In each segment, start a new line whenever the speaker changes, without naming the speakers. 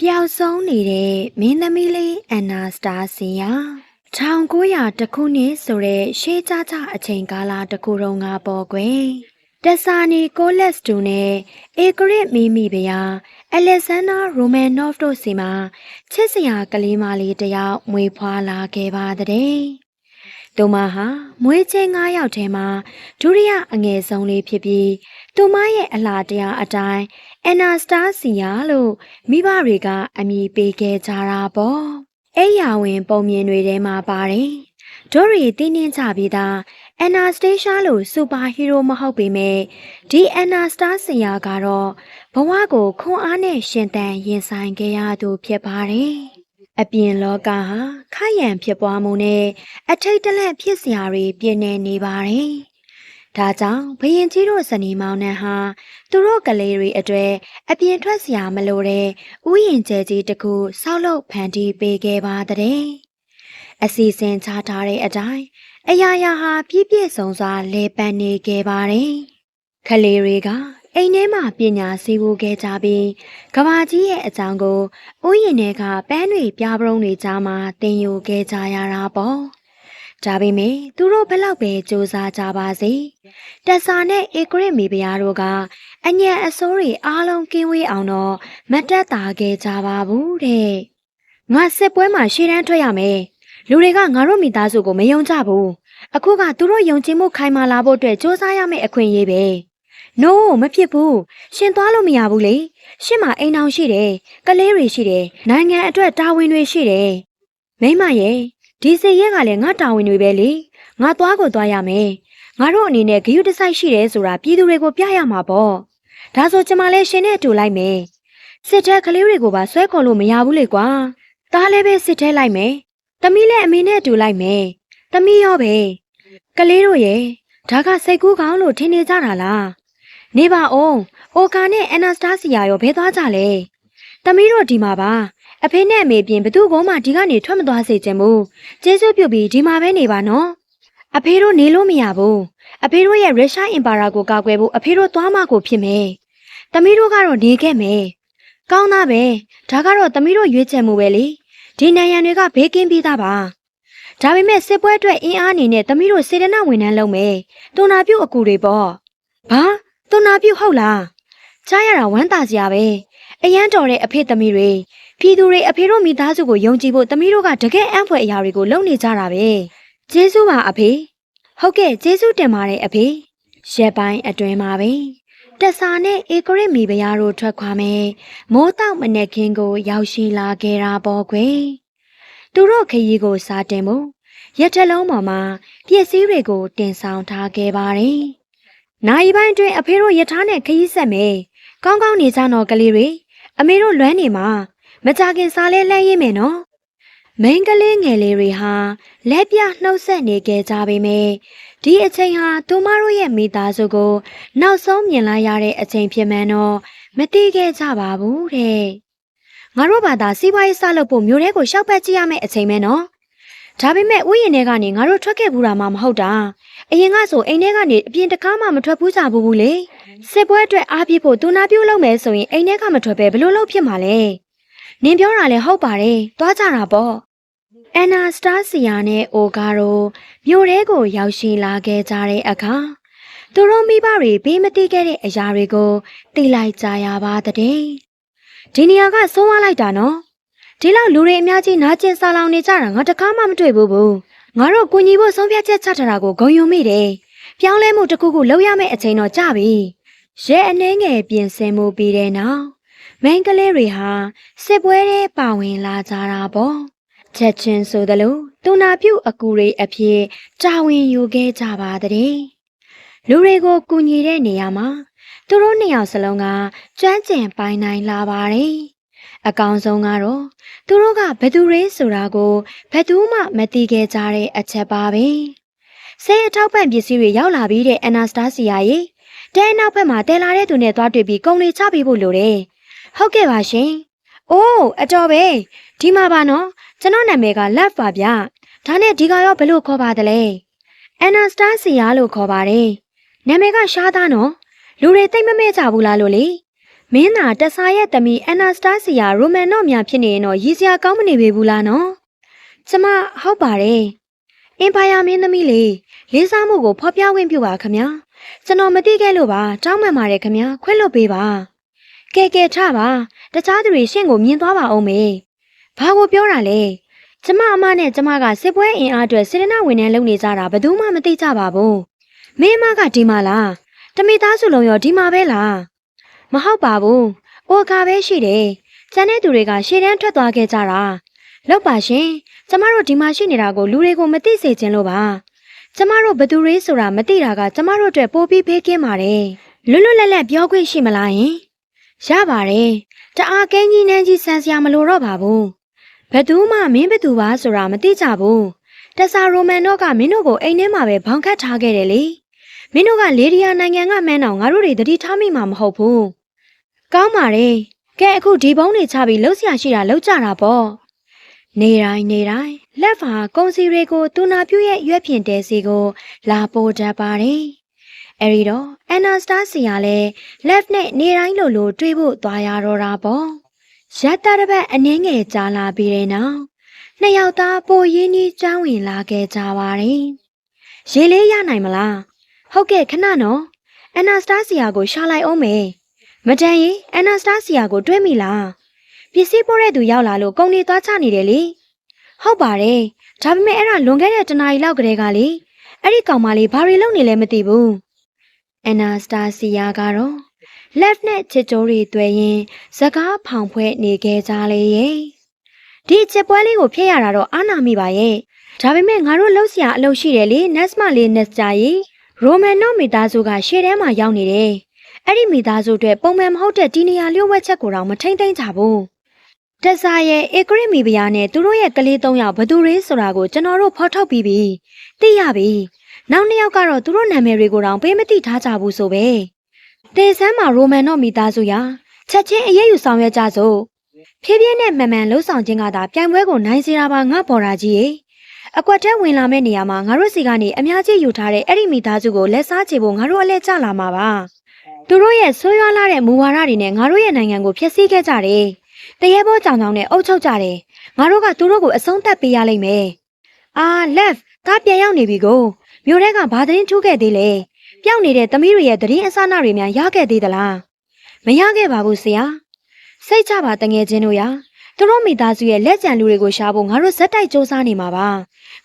ပျောက်ဆုံးနေတဲ့မင်းသမီးလေးအန်နာစတာစီယာ1900တခုနှစ်ဆိုတဲ့ရှေးကြကြအချိန်ကာလတစ်ခုတုန်းကပေါ်ကွယ်တက်ဆာနီကိုလက်စတူနဲ့အေဂရစ်မီမီဗျာအလက်ဇန်နာရိုမန်နော့ဖ်တို့စီမှာချစ်စရာကလေးမလေးတစ်ယောက်မွေးဖွားလာခဲ့ပါတဲ့ သူမဟာမွေးချင်း9ယောက်ထဲမှာဒုတိယအငယ်ဆုံးလေးဖြစ်ပြီးသူမရဲ့အလားတရားအတိုင်းအန်နာစတာစီယာလို့မိဘတွေကအမည်ပေးခဲ့ကြတာပေါ့အဲ့ရဝင်ပုံမြင်တွေထဲမှာပါတယ်ဒိုရီတင်းနှင်းချပြီးသားအန်နာစတေးရှားလို့စူပါဟီးရိုးမဟုတ်ပေမဲ့ဒီအန်နာစတာစီယာကတော့ဘဝကိုခွန်အားနဲ့ရှင်သန်ရင်ဆိုင်ခဲ့ရသူဖြစ်ပါတယ် အပြင်လောကဟာခရံဖြစ်ပွားမှုနဲ့အထိတ်တလန့်ဖြစ်စရာတွေပြည့်နေနေပါတယ်။ဒါကြောင့်ဘရင်ကြီးတို့ဇနီးမောင်နှံဟာသူတို့ကလေးတွေအတွေ့အပြင်ထွက်စရာမလိုတဲ့ဥယျင်ကျဲကြီးတစ်ခုဆောက်လုပ်ဖန်တီးပေးခဲ့ပါတဲ့အစီအစဉ်ချထားတဲ့အတိုင်းအရာရာဟာပြည့်ပြည့်စုံစွာလဲပန်းနေခဲ့ပါတယ်။ကလေးတွေက အိမ်ထဲမှာပညာစီးဖို့ခဲ့ကြပြီးကဘာကြီးရဲ့အကြောင်းကိုဥယျာဉ်ထဲကပန်းတွေပြားပရုံးတွေကြားမှာတင်ယူခဲ့ကြရတာပေါ့။ဒါပေမဲ့သူတို့ဘလောက်ပဲစူးစမ်းကြပါစေ။တက်ဆာနဲ့ဧကရစ်မိဖုရားတို့ကအညံအစိုးတွေအားလုံးကင်းဝေးအောင်တော့မတက်တာခဲ့ကြပါဘူးတဲ့။ငါစစ်ပွဲမှာရှေ့တန်းထွက်ရမယ်။လူတွေကငါတို့မိသားစုကိုမယုံကြဘူး။အခုကသူတို့ယုံကြည်မှုခိုင်မာလာဖို့အတွက်စူးစမ်းရမယ့်အခွင့်အရေးပဲ။ no မဖြစ်ဘူးရှင်သွားလို့မရဘူးလေရှင်မအိမ်အောင်ရှိတယ်ကလေးတွေရှိတယ်နိုင်ငံအတွက်တာဝန်တွေရှိတယ်မိမရဲ့ဒီစရက်ရကလည်းငါတာဝန်တွေပဲလေငါသွားကိုသွားရမယ်ငါတို့အနေနဲ့ဂယုတစိုက်ရှိတယ်ဆိုတာပြည်သူတွေကိုပြရမှာပေါ့ဒါဆိုကျမလည်းရှင်နဲ့အတူလိုက်မယ်စစ်တပ်ကလေးတွေကိုပါဆွဲခေါ်လို့မရဘူးလေကွာသားလည်းပဲစစ်ထဲလိုက်မယ်တမီးလည်းအမေနဲ့အတူလိုက်မယ်တမီးရောပဲကလေးတို့ရဲ့ဒါကစိတ်ကူးကောင်းလို့ထင်နေကြတာလား နေပါအောင်အိုကာနဲ့အန်နာစတာစီယာရောဘဲသွားကြလဲ။သမီးတို့ဒီမှာပါ။အဖေနဲ့အမေပြင်ဘသူ့ကောမှဒီကနေထွက်မသွားစေချင်ဘူး။ကျေးဇူးပြုပြီးဒီမှာပဲနေပါနော်။အဖေတို့နေလို့မရဘူး။အဖေတို့ရဲ့ရုရှားအင်ပါယာကိုကာကွယ်ဖို့အဖေတို့သွားမှကိုဖြစ်မယ်။သမီးတို့ကတော့နေခဲ့မယ်။ကောင်းသားပဲ။ဒါကတော့သမီးတို့ရွေးချယ်မှုပဲလေ။ဒီနိုင်ရန်တွေကဘေးကင်းပြီးသားပါ။ဒါပေမဲ့စစ်ပွဲအတွက်အင်အားအနေနဲ့သမီးတို့စေတနာဝန်ထမ်းလုပ်မယ်။တုံနာပြုတ်အကူတွေပေါ့။ဘာ သူနာပြုတ်ဟုတ်လားကြားရတာဝမ်းသာစရာပဲအရန်တော်တဲ့အဖေသမီးတွေပြည်သူတွေအဖေတို့မိသားစုကိုယုံကြည်ဖို့သမီးတို့ကတကယ်အံ့ဖွယ်အရာတွေကိုလုပ်နေကြတာပဲကျေးဇူးပါအဖေဟုတ်ကဲ့ကျေးဇူးတင်ပါတယ်အဖေရက်ပိုင်းအတွင်းမှာပဲတက်ဆာနဲ့ဧကရစ်မိဖုရားတို့ထွက်ခွာမယ်မိုးတောက်မနဲ့ခင်းကို ရောက်ရှိလာခဲ့တာပေါ့ကွယ်သူတို့ခရီးကိုစားတင်မှုရက်ထလုံးပေါ်မှာပစ္စည်းတွေကိုတင်ဆောင်ထားခဲ့ပါတယ် နိုင်ပိုင်းအတွင်းအဖေတို့ယထာနဲ့ခရီးဆက်မယ်။ကောင်းကောင်းနေကြတော့ကလေးတွေအမေတို့လွမ်းနေမှာမကြခင်စားလဲလှမ်းရင်းမယ်နော်။မိန်းကလေးငယ်လေးတွေဟာလက်ပြနှုတ်ဆက်နေကြကြပေမဲ့ဒီအချိန်ဟာသူမတို့ရဲ့မိသားစုကို နောက်ဆုံးမြင်လိုက်ရတဲ့အချိန်ဖြစ်မှန်းတော့မသိခဲ့ကြပါဘူးတဲ့။ငါတို့ဘာသာစီးပွားရေးစလုပ်ဖို့မြို့ထဲကိုရှောက်ပတ်ကြည့်ရမယ့်အချိန်ပဲနော်။ ဒါပေမဲ့ဥယျာဉ်ထဲကနေငါတို့ထွက်ခဲ့ဘူးတာမှမဟုတ်တာအရင်ကဆိုအိမ်ထဲကနေအပြင်တကားမှမထွက်ဘူးကြဘူးဘူးလေစစ်ပွဲအတွက်အားပြဖို့သူနာပြုတ်လုပ်မယ်ဆိုရင်အိမ်ထဲကမထွက်ပဲဘလို့လုပ်ဖြစ်မှာလဲနင်ပြောတာလည်းဟုတ်ပါတယ်သွားကြတာပေါ့အန်နာစတာစီယာနဲ့အိုဂါရိုမြို့ထဲကိုရောက်ရှိလာခဲ့ကြတဲ့အခါသူတို့မိဘတွေဘေးမသိခဲ့တဲ့အရာတွေကိုသိလိုက်ကြရပါတဲ့ဒီနေရာကဆုံးသွားလိုက်တာနော် ဒီလောက်လူတွေအများကြီးနာကျင်စာလောင်နေကြတာငါတကားမှမတွေ့ဘူးဘူးငါတို့ကိုညီဖို့ဆုံးဖြတ်ချက်ချထားတာကိုဂုံယူမိတယ်။ပြောင်းလဲမှုတစ်ခုခုလုပ်ရမယ့်အချိန်တော့ကြာပြီ။ရဲအနှဲငယ်ပြင်ဆင်မှုပြီးတဲ့နောက်မိန်းကလေးတွေဟာစစ်ပွဲထဲပါဝင်လာကြတာပေါ့။ချက်ချင်းဆိုသလိုတူနာပြုတ်အကူတွေအဖြစ်ကြာဝင်ယူခဲ့ကြပါတဲ့။လူတွေကိုကူညီတဲ့နေရာမှာသူတို့နှစ်ယောက်စလုံးကကျွမ်းကျင်ပိုင်နိုင်လာပါတယ်။ အကောင်ဆုံးကတော့သူတို့ကဘယ်သူရဲဆိုတာကိုဘယ်သူမှမသိခဲ့ကြတဲ့အချက်ပါပဲ။ဆေးအထောက်ပံ့ပစ္စည်းတွေရောက်လာပြီးတဲ့အနာစတာစီယာရေတဲနောက်ဘက်မှာတဲလာတဲ့သူနဲ့သွားတွေ့ပြီးကုံလေးချပေးဖို့လိုတယ်။ဟုတ်ကဲ့ပါရှင်။အိုးအတော်ပဲဒီမှာပါနော်ကျွန်တော်နာမည်က Love ပါဗျ။ဒါနဲ့ဒီကရောဘယ်လိုခေါ်ပါသလဲ။အနာစတာစီယာလို့ခေါ်ပါတယ်။နာမည်ကရှားသားနော်။လူတွေသိမ့်မမဲကြဘူးလားလို့လေ။ မင်းသာတဆာရဲ့တမီအန်နာစတာစီယာရိုမန်တော့များဖြစ်နေရင်တော့ရည်စရာကောင်းမနေပေဘူးလားနော်ကျမဟုတ်ပါတယ်အင်ပါယာမင်းသမီးလေးလေးစားမှုကိုဖော်ပြခွင့်ပြုပါခမကျွန်တော်မသိခဲ့လို့ပါတောင်းပန်ပါတယ်ခမခွင့်လွတ်ပေးပါကဲကဲထပါတခြားသူတွေရှင့်ကိုမြင်သွားပါအောင်မေဘာကိုပြောတာလဲကျမအမနဲ့ကျမကစစ်ပွဲအင်အားအတွက်စေရနာဝန်ထမ်းလုပ်နေကြတာဘယ်သူမှမသိကြပါဘူးမင်းမကဒီမှာလားတမိသားစုလုံးရောဒီမှာပဲလား မဟုတ်ပါဘူး။အိုကာပဲရှိတယ်။ကျန်တဲ့သူတွေကရှေ့တန်းထွက်သွားခဲ့ကြတာ။လောက်ပါရှင်။ကျမတို့ဒီမှာရှိနေတာကိုလူတွေကိုမသိစေချင်လို့ပါ။ကျမတို့ဘသူတွေဆိုတာမသိတာကကျမတို့အတွက်ပိုပြီးဖေးကင်းပါတယ်။လွတ်လွတ်လပ်လပ်ပြောခွင့်ရှိမလားယင်။ရပါတယ်။တအားကင်းကြီးနှန်းကြီးဆန်စရာမလိုတော့ပါဘူး။ဘသူမှမင်းဘသူပါဆိုတာမသိကြဘူး။တဆာရိုမန်တော့ကမင်းတို့ကိုအိမ်ထဲမှာပဲဘောင်ခတ်ထားခဲ့တယ်လေ။မင်းတို့ကလေဒီယာနိုင်ငံကမှန်းတော့ငါတို့တွေတတိထားမိမှာမဟုတ်ဘူး။ ကောင်းပါတယ်။ကဲအခုဒီဘုံတွေချပြီးလှုပ်ရှားရှိတာလှုပ်ကြတာပေါ့။နေတိုင်းနေတိုင်းလက်ဖာကုံစီတွေကိုတူနာပြူရဲ့ရွက်ဖြင့်တဲစီကို လာပို့တတ်ပါတယ်။အဲဒီတော့အန်နာစတာစီကလည်း left နဲ့နေတိုင်းလိုလိုတွေးဖို့သွားရတော့တာပေါ့။ရက်တာတစ်ပတ်အနှင်းငယ်ကြာလာပြီးတဲ့နောက်နှစ်ယောက်သားပိုရင်းနှီးចောင်းဝင်လာခဲ့ကြပါတယ်။ရေလေးရနိုင်မလား။ဟုတ်ကဲ့ခဏနော်။အန်နာစတာစီယာကိုရှာလိုက်အောင်မယ်။ မတန်ရင်အန်နာစတာစီယာကိုတွေးမိလား။ပစ္စည်းပို့တဲ့သူရောက်လာလို့ကုန်နေသွားချနေတယ်လေ။ဟုတ်ပါတယ်။ဒါပေမဲ့အဲ့ဒါလွန်ခဲ့တဲ့တနားရီလောက်ကတည်းကလေအဲ့ဒီကောင်မလေးဘာတွေလုပ်နေလဲမသိဘူး။အန်နာစတာစီယာကတော့ left နဲ့ချစ်ကြိုးတွေတွေ့ရင်စကားဖောင်ဖွဲ့နေခဲ့ကြလေရဲ့။ဒီချစ်ပွဲလေးကိုဖျက်ရတာတော့အာနာမိပါရဲ့။ဒါပေမဲ့ငါတို့လှုပ်ရှားအလုပ်ရှိတယ်လေနက်စမလေးနက်စတာကြီးရိုမန်နော့မိသားစုကရှေ့ထဲမှာရောက်နေတယ်။ အဲ့ဒီမိသားစုအတွက်ပုံမှန်မဟုတ်တဲ့ဒီနေရာလျှို့ဝှက်ချက်ကိုတော့မထိမ့်သိမ့်ကြဘူး။တက်ဆာရဲ့အေကရစ်မီဘီယာနဲ့သူတို့ရဲ့ကလေး၃ယောက်ဘသူရေးဆိုတာကိုကျွန်တော်တို့ဖော်ထုတ်ပြီးပြီ။သိရပြီ။နောက်နှစ်ယောက်ကတော့သူတို့နာမည်တွေကိုတောင်ပေးမသိထားကြဘူးဆိုပဲ။တေဆန်းမှာရိုမန်နော့မိသားစုရာချက်ချင်းအရေးယူဆောင်ရွက်ကြစို့။ဖြည်းဖြည်းနဲ့မှန်မှန်လှုပ်ဆောင်ခြင်းကသာပြိုင်ပွဲကိုနိုင်စေတာပါငါပေါ်တာကြီးရေ။အကွက်ထဲဝင်လာမယ့်နေရာမှာငါတို့စီကနေအများကြီးယူထားတဲ့အဲ့ဒီမိသားစုကိုလက်စားချေဖို့ငါတို့အလဲကျလာမှာပါ။ သူတို့ရဲ့ဆိုးရွားလာတဲ့မူဝါဒတွေနဲ့ငါတို့ရဲ့နိုင်ငံကိုဖျက်ဆီးခဲ့ကြတယ်။တရေဘောကြောင်ကြောင်နဲ့အုပ်ချုပ်ကြတယ်။ငါတို့ကသူတို့ကိုအဆုံးသတ်ပေးရလိမ့်မယ်။အာ left ကားပြန်ရောက်နေပြီကိုမြို့ထဲကဘာသတင်းထူးခဲ့သေးလဲ။ပျောက်နေတဲ့သမီးတွေရဲ့သတင်းအစအနတွေများရခဲ့သေးသလား။မရခဲ့ပါဘူးဆရာ။စိတ်ချပါတငယ်ချင်းတို့ရာသူတို့မိသားစုရဲ့လက်ကျန်လူတွေကိုရှာဖို့ငါတို့ဇက်တိုက်စူးစမ်းနေမှာပါ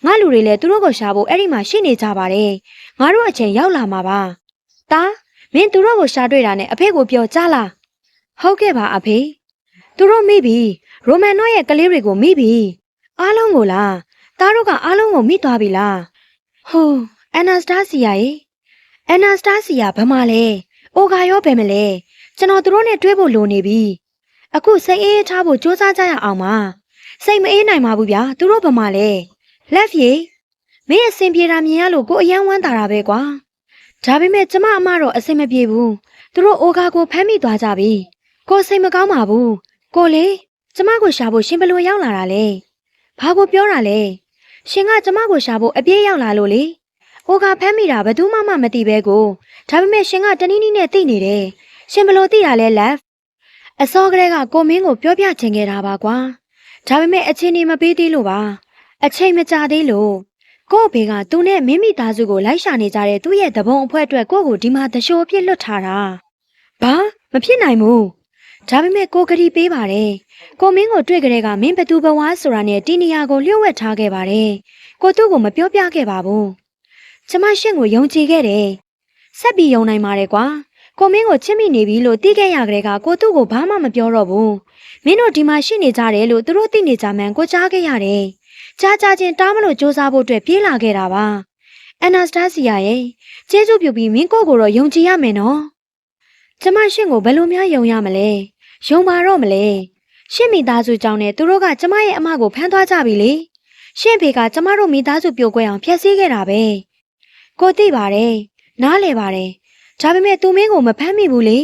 ငါလူတွေလည်းသူတို့ကိုရှာဖို့အဲ့ဒီမှာရှိနေကြပါတယ်ငါတို့အချိန်ရောက်လာမှာပါတာ မင်းသူတို့ကိုရှာတွေ့တာနဲ့အဖေကိုပြောကြလားဟုတ်ကဲ့ပါအဖေသူတို့မိပြီရိုမန်နော့ရဲ့ကလေးတွေကိုမိပြီအားလုံးကိုလားတားတို့ကအားလုံးကိုမိသွားပြီလားဟိုအန်နာစတာစီယာရေအန်နာစတာစီယာဘာမှလဲအိုဂါရောဘယ်မလဲကျွန်တော်သူတို့နဲ့တွေ့ဖို့လိုနေပြီအခုစိတ်အေးထားဖို့စူးစမ်းကြရအောင်ပါစိတ်မအေးနိုင်ပါဘူးဗျာသူတို့ဘာမှလဲလက်ပြေမင်းအဆင်ပြေတာမြင်ရလို့ကိုအယံဝမ်းတာတာပဲကွာ ဒါပေမဲ့ကျမအမတော့အဆင်မပြေဘူးသူတို့အိုကာကိုဖမ်းမိသွားကြပြီကိုစိတ်မကောင်းပါဘူးကိုလေကျမကိုရှာဖို့ရှင်ဘလို့ရောက်လာတာလဲဘာကိုပြောတာလဲရှင်ကကျမကိုရှာဖို့အပြေးရောက်လာလို့လေအိုကာဖမ်းမိတာဘယ်သူမှမမသိပဲကိုဒါပေမဲ့ရှင်ကတနည်းနည်းနဲ့သိနေတယ်ရှင်ဘလို့သိတာလဲလက်အစောကလေးကကိုမင်းကိုပြောပြချင်ခဲ့တာပါကွာဒါပေမဲ့အချင်းနေမပေးသေးလို့ပါအချိန်မကြာသေးလို့ ကို့ဘေကသူနဲ့မင်းမိသားစုကိုလိုက်ရှာနေကြတဲ့သူ့ရဲ့တပုံအဖွဲအတွက်ကို့ကိုဒီမှာတရှိုးပြစ်လွတ်ထားတာဘာမဖြစ်နိုင်ဘူးဒါပေမဲ့ကိုကတိပေးပါတယ်ကိုမင်းကိုတွေ့ကြတဲ့ကမင်းဘသူဘဝဆိုတာနဲ့တီနီယာကိုလျှို့ဝှက်ထားခဲ့ပါတယ်ကိုသူ့ကိုမပြောပြခဲ့ပါဘူးကျမရှင့်ကိုယုံကြည်ခဲ့တယ်ဆက်ပြီးယုံနိုင်ပါတယ်ကွာကိုမင်းကိုချစ်မိနေပြီလို့သိခဲ့ရကြတဲ့ကကိုသူ့ကိုဘာမှမပြောတော့ဘူးမင်းတို့ဒီမှာရှိနေကြတယ်လို့သူတို့သိနေကြမှန်ကိုကြားခဲ့ရတယ် ကြားကြားချင်းတားမလို့စူးစမ်းဖို့အတွက်ပြေးလာခဲ့တာပါအန်နာစတာစီယာရဲ့ကျေးဇူးပြုပြီးမင်းကိုကိုတော့ယုံကြည်ရမယ်နော်ကျမရှင့်ကိုဘယ်လိုများယုံရမလဲယုံပါတော့မလဲရှင့်မိသားစုကြောင့်နဲ့သူတို့ကကျမရဲ့အမကိုဖမ်းသွားကြပြီလေရှင့်ဖေကကျမတို့မိသားစုပြိုကွဲအောင်ဖျက်ဆီးခဲ့တာပဲကိုသိပါတယ်နားလေပါတယ်ဒါပေမဲ့သူမင်းကိုမဖမ်းမိဘူးလေ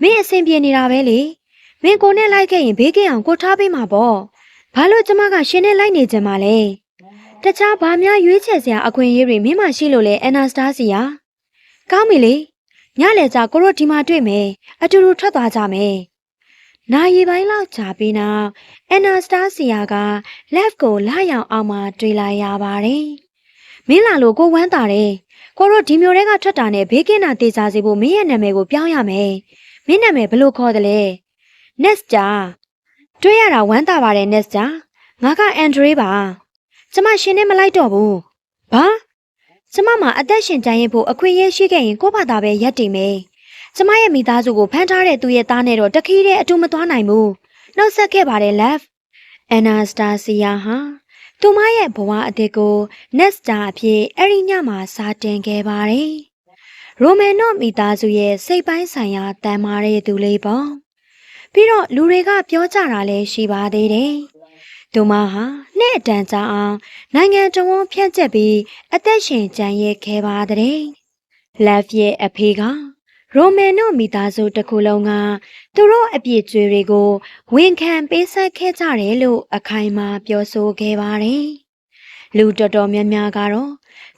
မင်းအဆင်ပြေနေတာပဲလေမင်းကိုနဲ့လိုက်ခဲ့ရင်ဘေးကင်းအောင်ကိုထားပေးမှာပေါ့ ဘာလို့ကျမကရှင်နဲ့လိုက်နေကြမှာလဲတခြားဘာများရွေးချယ်စရာအခွင့်အရေးတွေမင်းမရှိလို့လဲအန်နာစတာစီယာကောင်းပြီလေညလေကျကိုတို့ဒီမှာတွေ့မယ်အတူတူထွက်သွားကြမယ်နာရီပိုင်းလောက်ကြာပြီးနောက်အနာစတာစီယာက left ကိုလာရောက်အောင်မှတွေ့လိုက်ရပါတယ်မင်းလာလို့ကိုဝမ်းတာတယ်ကိုတို့ဒီမျိုးတွေကထွက်တာနဲ့ဘေးကင်းတာတေချာစီဖို့မင်းရဲ့နာမည်ကိုပြောင်းရမယ်မင်းနာမည်ဘယ်လိုခေါ်တယ်လဲ Nest ကြာ တွေ့ရတာဝမ်းတာပါတယ် Nest ကြာငါကအန်ဒရေးပါကျမရှင်နဲ့မလိုက်တော့ဘူးဘာကျမမှာအသက်ရှင်ကြရင်ဖို့အခွင့်အရေးရှိခဲ့ရင်ကိုယ့်ဘာသာပဲရက်တည်မယ်ကျမရဲ့မိသားစုကိုဖမ်းထားတဲ့သူရဲ့သားနဲ့တော့တခီးတဲ့အတူမသွားနိုင်ဘူးနှုတ်ဆက်ခဲ့ပါတယ် love Anastasia ဟာသူမရဲ့ဘဝအသစ်ကို Nesta အဖြစ်အဲ့ဒီညမှာစာတင်ခဲ့ပါတယ်ရိုမန်နော့မိသားစုရဲ့စိတ်ပိုင်းဆိုင်ရာတန်မာတဲ့သူလေးပေါ့ ပြီးတော့လူတွေကပြောကြတာလည်းရှိပါသေးတယ်သူမဟာနှစ်အတန်ကြာအောင်နိုင်ငံတော်ဝန်ဖြန့်ကျက်ပြီးအသက်ရှင်ကြံ့ရဲ့ခဲ့ပါတဲ့။ Love ရဲ့အဖေကရိုမန်တို့မိသားစုတစ်ခုလုံးကသူတို့အပြစ်ကြွေတွေကိုဝန်ခံပေးဆက်ခဲ့ကြတယ်လို့အခိုင်အမာပြောဆိုခဲ့ပါတယ်။လူတော်တော်များများကတော့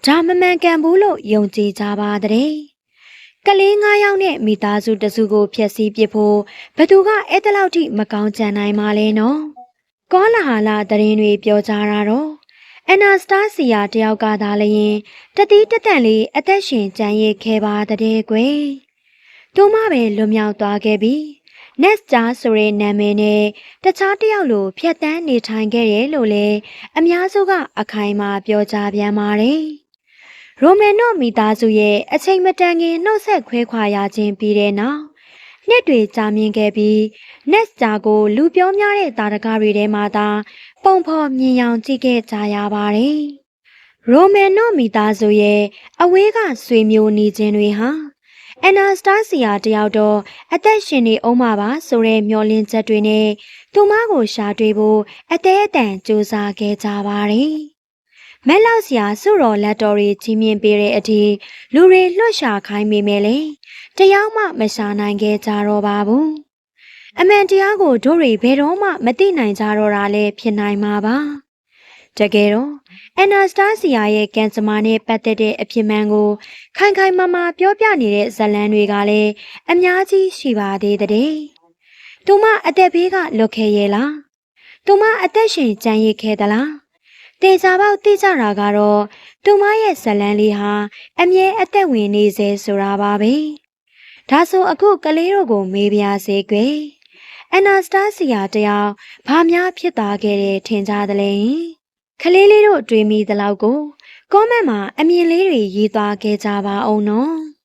ဒါမမှန်ကန်ဘူးလို့ယုံကြည်ကြပါတဲ့။ ကလေး၅ယောက်နဲ့မိသားစုတစုကိုဖျက်ဆီးပစ်ဖို့ဘသူကအဲ့တလောက်ထိမကောင်းကြံနိုင်ပါလဲနော်။ကောလာဟာလာသတင်းတွေပြောကြတာတော့အနာစတာစီယာတယောက်ကသာလျင်တတိတတန့်လေးအသက်ရှင်ကြံရစ်ခဲ့ပါတဲ့ကွယ်။သူမပဲလွန်မြောက်သွားခဲ့ပြီ။ Nest ကြားဆိုတဲ့နာမည်နဲ့တခြားတယောက်လိုဖြတ်တန်းနေထိုင်ခဲ့တယ်လို့လည်းအများစုကအခိုင်အမာပြောကြပြန်ပါတယ်။ ရိုမန်နို့မိသားစုရဲ့အချိန်မတန်ခင်နှုတ်ဆက်ခွဲခွာရခြင်းပြီးတဲ့နောက်နှစ်တွေကြာမြင့်ခဲ့ပြီး Nest ကြားကိုလူပြောများတဲ့တာရကတွေထဲမှာသာပုံဖော်မြင်ယောင်ကြည့်ခဲ့ကြရပါတယ်။ရိုမန်နို့မိသားစုရဲ့အဝေးကဆွေမျိုးနေခြင်းတွေဟာအနာစတာစီယာတယောက်တော့အသက်ရှင်နေအောင်မှာပါဆိုတဲ့မျှော်လင့်ချက်တွေနဲ့သူမကိုရှာတွေ့ဖို့အသေးအတန်စူးစမ်းခဲ့ကြပါတယ်။ မက်လောက်စရာစုတော်လက်တော်တွေကြီးမြင့်ပေးတဲ့အထိလူတွေလွှတ်ရှာခိုင်းမိမယ်လေ။တယောက်မှမရှာနိုင်ခဲ့ကြတော့ပါဘူး။အမှန်တရားကိုတို့တွေဘယ်တော့မှမသိနိုင်ကြတော့တာလည်းဖြစ်နိုင်မှာပါ။တကယ်တော့အနာစတာစီယာရဲ့ကံစမာနဲ့ပတ်သက်တဲ့အဖြစ်မှန်ကိုခိုင်ခိုင်မာမာပြောပြနေတဲ့ဇလန်းတွေကလည်းအများကြီးရှိပါသေးတဲ့။သူမအသက်ဘေးကလွတ်ခဲ့ရဲ့လား။သူမအသက်ရှင်ကြံရစ်ခဲ့သလား။ တေချာပေါက်သိကြတာကတော့သူမရဲ့ဇလန်းလေးဟာအမြဲအသက်ဝင်နေစေဆိုတာပါပဲ။ဒါဆိုအခုကလေးတို့ကိုမေးပြစေကွယ်။အနာစတာစီယာတယောက်ဘာများဖြစ်သွားခဲ့တဲ့ထင်ကြသလဲ။ကလေးလေးတို့တွေးမိသလောက်ကို comment မှာအမြင်လေးတွေရေးသွားခဲ့ကြပါအောင်နော်။